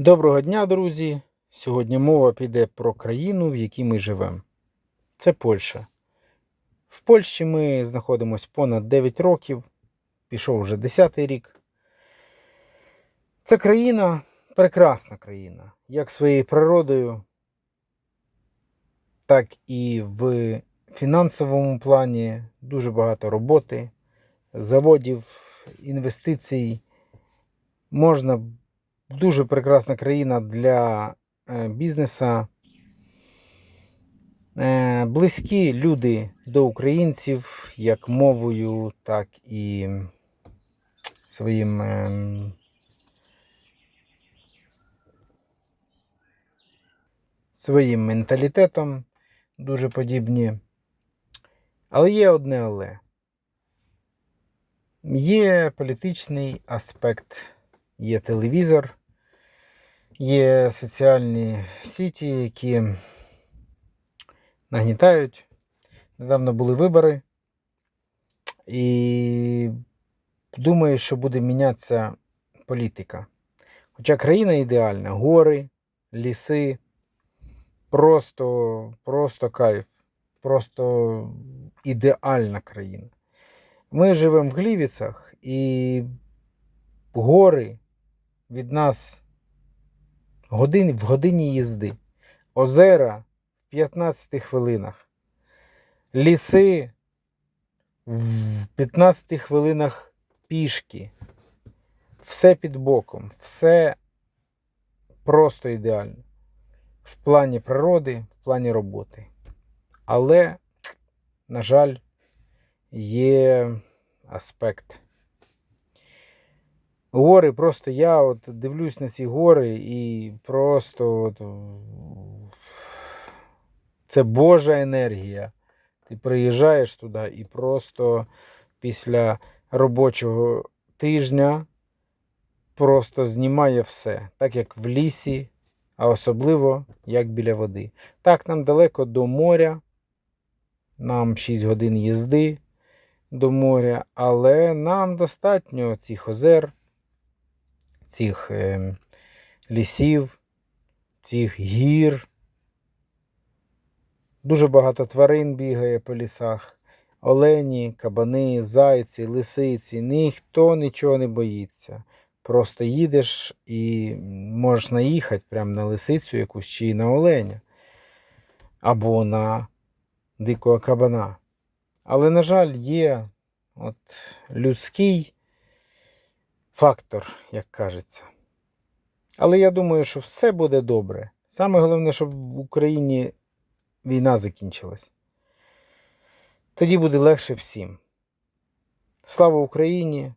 Доброго дня, друзі! Сьогодні мова піде про країну, в якій ми живемо. Це Польща. В Польщі ми знаходимося понад 9 років, пішов вже 10 рік. Це країна, прекрасна країна, як своєю природою, так і в фінансовому плані дуже багато роботи, заводів, інвестицій. Можна дуже прекрасна країна для е, бізнесу. Е, Близькі люди до українців як мовою, так і своїм ем, своїм менталітетом дуже подібні. Але є одне але. Є політичний аспект, є телевізор, є соціальні сіті, які нагнітають. Недавно були вибори. І думаю, що буде мінятися політика. Хоча країна ідеальна, гори, ліси, просто, просто кайф, просто ідеальна країна. Ми живемо в Глівіцях і гори від нас годин, в годині їзди, озера в 15 хвилинах, ліси в 15 хвилинах пішки. Все під боком, все просто ідеально. В плані природи, в плані роботи. Але, на жаль, є аспект. Гори, просто я от дивлюсь на ці гори і просто от, це Божа енергія. Ти приїжджаєш туди і просто після робочого тижня просто знімає все, так як в лісі, а особливо як біля води. Так, нам далеко до моря, нам 6 годин їзди до моря, але нам достатньо цих озер, цих е, лісів, цих гір. Дуже багато тварин бігає по лісах. Олені, кабани, зайці, лисиці. Ніхто нічого не боїться. Просто їдеш і можеш наїхати прямо на лисицю якусь чи на оленя. Або на дикого кабана. Але, на жаль, є от людський фактор, як кажеться. Але я думаю, що все буде добре. Саме головне, щоб в Україні війна закінчилась. Тоді буде легше всім. Слава Україні!